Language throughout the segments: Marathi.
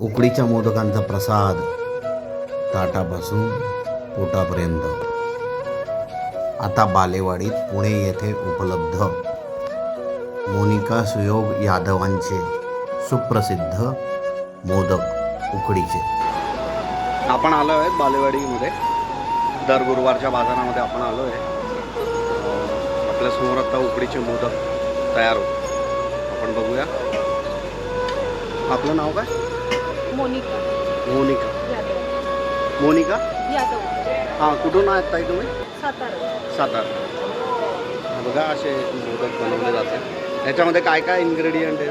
उकडीच्या मोदकांचा प्रसाद ताटापासून पोटापर्यंत. आता बालेवाडीत पुणे येथे उपलब्ध मोनिका सुयोग यादवांचे सुप्रसिद्ध मोदक उकडीचे. आपण आलो आहे बालेवाडीमध्ये. दर गुरुवारच्या बाजारामध्ये आपण आलो आहे आपल्यासमोर आता उकडीचे मोदक तयार होते. आपण बघूया. आपलं नाव काय? मोनिका. मोनिका. यादव. मोनिका? यादव. हां कुठून आहात ताई तुम्ही? सातारा. सातारा. हा बघा असे मोदक बनवले जाते ह्याच्यामध्ये काय काय इन्ग्रेडियंट आहे?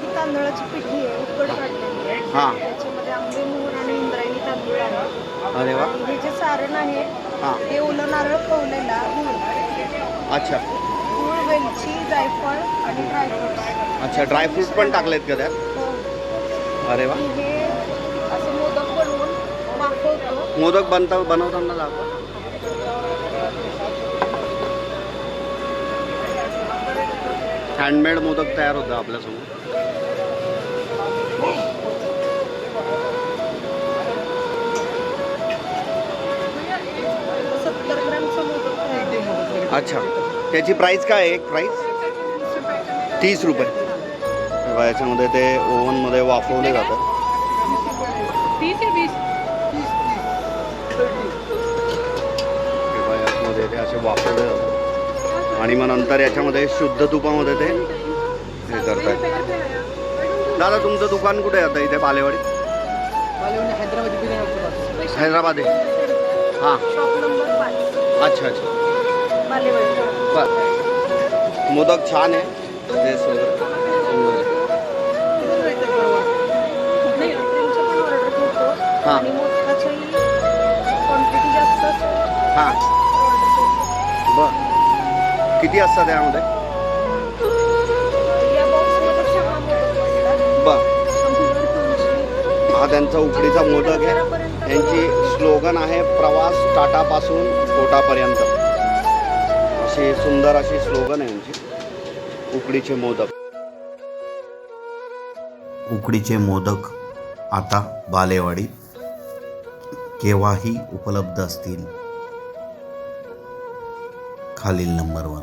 ही तांदळाची पिठी आहे उकड काढलेली आहे. हां. त्याच्यामध्ये आंबे मोहर आणि इंद्रायणी तांदूळ आहे. अरे वा. हे जे सारण आहे हां. ते ओलं नारळ कवलेला गूळ. अच्छा. गूळ वेलची जायफळ आणि ड्रायफ्रुट्स अच्छा ड्रायफ्रूट पण टाकलेत का त्यात? अरे वा. हे असे मोदक बनवून मोदक बनता बनवताना दाखवा. हँडमेड मोदक तयार होतं आपल्यासमोर. सत्तर ग्रॅमचं मोदक आहे. अच्छा. त्याची प्राईस काय आहे? एक प्राईस तीस रुपये. तेव्हा याच्यामध्ये ते ओव्हनमध्ये वाफवले जातात. तेव्हा याच्यामध्ये ते असे वाफवले जातात. आणि मग नंतर याच्यामध्ये शुद्ध तुपामध्ये ते हे करतात. दादा तुमचं दुकान कुठे आहे आता इथे बालेवाडीत हैदराबाद आहे हां. शॉप नंबर पाच अच्छा अच्छा. बालेवाडी बर. मोदक छान आहे. ते सगळं हां. आणि मोदकाच्याही क्वांटिटी जास्त असते. हां. बर. किती असतात त्यामध्ये या बॉक्समध्ये सहा मोदक असतात. बर. शंभर दोनशे. हा त्यांचा उकडीचा मोदक आहे. यांची स्लोगन आहे प्रवास टाटापासून पोटापर्यंत अशी सुंदर अशी स्लोगन आहे यांची. उकडीचे मोदक. उकडीचे मोदक आता बालेवाडीत केव्हाही उपलब्ध असतील. खालील नंबरवर